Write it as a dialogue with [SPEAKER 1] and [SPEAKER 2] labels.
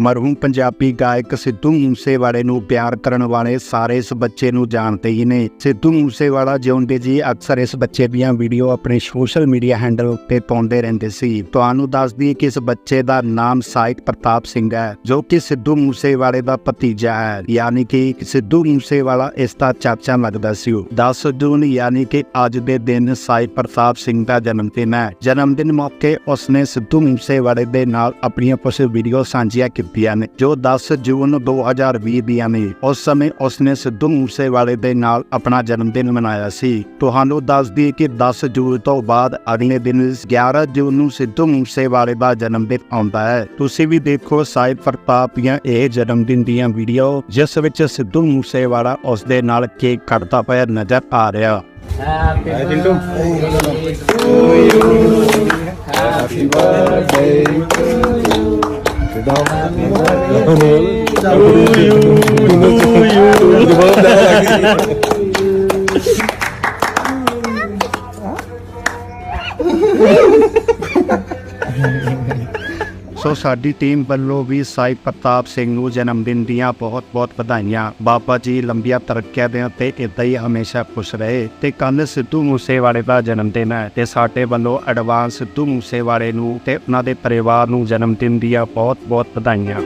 [SPEAKER 1] ਮਰਹੂਮ ਪੰਜਾਬੀ ਗਾਇਕ ਸਿੱਧੂ ਮੂਸੇਵਾਲੇ ਨੂੰ ਪਿਆਰ ਕਰਨ ਵਾਲੇ ਸਾਰੇ ਇਸ ਬੱਚੇ ਨੂੰ ਜਾਣਦੇ ਹੀ ਨੇ। ਸਿੱਧੂ ਮੂਸੇਵਾਲਾ ਜਿਉਂਦੇ ਜੀ ਅਕਸਰ ਇਸ ਬੱਚੇ ਦੀਆਂ ਵੀਡੀਓ ਆਪਣੇ ਸੋਸ਼ਲ ਮੀਡੀਆ ਹੈਂਡਲ ਉੱਤੇ ਪਾਉਂਦੇ ਰਹਿੰਦੇ ਸੀ। ਤੁਹਾਨੂੰ ਦੱਸ ਦਈਏ ਕਿ ਇਸ ਬੱਚੇ ਦਾ ਨਾਮ ਸਾਹਿਬ ਪ੍ਰਤਾਪ ਸਿੰਘ ਹੈ, ਜੋ ਕਿ ਸਿੱਧੂ ਮੂਸੇਵਾਲੇ ਦਾ ਭਤੀਜਾ ਹੈ। ਯਾਨੀ ਕਿ ਸਿੱਧੂ ਮੂਸੇਵਾਲਾ ਇਸ ਦਾ ਚਾਚਾ ਲੱਗਦਾ ਸੀ। 10 ਜੂਨ ਯਾਨੀ ਕਿ ਅੱਜ ਦੇ ਦਿਨ ਸਾਹਿਬ ਪ੍ਰਤਾਪ ਸਿੰਘ ਦਾ ਜਨਮ ਦਿਨ ਹੈ। ਜਨਮ ਦਿਨ ਮੌਕੇ ਉਸਨੇ ਸਿੱਧੂ ਮੂਸੇਵਾਲੇ ਦੇ ਨਾਲ ਆਪਣੀਆਂ ਕੁਝ ਵੀਡੀਓ ਸਾਂਝੀਆਂ ਕੀਤੀਆਂ ਨੇ ਜੋ 10 ਜੂਨ 2020 ਦੀਆਂ ਨੇ ਉਸ ਸਮੇਂ ਉਸਨੇ ਸਿੱਧੂ ਮੂਸੇਵਾਲੇ ਦੇ ਨਾਲ ਆਪਣਾ ਜਨਮ ਦਿਨ ਮਨਾਇਆ ਸੀ। ਤੁਹਾਨੂੰ ਦੱਸ ਦਈਏ ਕਿ 10 ਜੂਨ ਤੋਂ ਬਾਅਦ ਅਗਲੇ ਦਿਨ 11 ਜੂਨ ਨੂੰ ਸਿੱਧੂ ਮੂਸੇਵਾਲੇ ਦਾ ਜਨਮ ਦਿਨ ਆਉਂਦਾ ਹੈ। ਤੁਸੀਂ ਵੀ ਦੇਖੋ ਸਾਹਿਬ ਪ੍ਰਤਾਪ ਦੀਆਂ ਇਹ ਜਨਮ ਦਿਨ ਦੀਆਂ ਵੀਡੀਓ ਜਿਸ ਵਿੱਚ ਸਿੱਧੂ ਮੂਸੇਵਾਲਾ ਉਸ ਦੇ ਨਾਲ ਕੇਕ ਕੱਟਦਾ ਹੋਇਆ ਨਜ਼ਰ ਆ ਰਿਹਾ।
[SPEAKER 2] Happy birthday Happy birthday to you. Happy Down.
[SPEAKER 1] ਸੋ ਸਾਡੀ ਟੀਮ ਵੱਲੋਂ ਵੀ ਸਾਈ ਪ੍ਰਤਾਪ ਸਿੰਘ ਨੂੰ ਜਨਮ ਦਿਨ ਦੀਆਂ ਬਹੁਤ-ਬਹੁਤ ਵਧਾਈਆਂ। ਬਾਬਾ ਜੀ ਲੰਬੀਆਂ ਤਰੱਕੀਆਂ ਦੇ ਉੱਤੇ ਇਦਾਂ ਹੀ ਹਮੇਸ਼ਾ ਖੁਸ਼ ਰਹੇ ਤੇ ਕੱਲ ਸਿੱਧੂ ਮੂਸੇਵਾਲੇ ਦਾ ਜਨਮ ਦਿਨ ਹੈ ਤੇ ਸਾਡੇ ਵੱਲੋਂ ਐਡਵਾਂਸ ਸਿੱਧੂ ਮੂਸੇਵਾਲੇ ਨੂੰ ਤੇ ਉਹਨਾਂ ਦੇ ਪਰਿਵਾਰ ਨੂੰ ਜਨਮ ਦਿਨ ਦੀਆਂ ਬਹੁਤ-ਬਹੁਤ ਵਧਾਈਆਂ।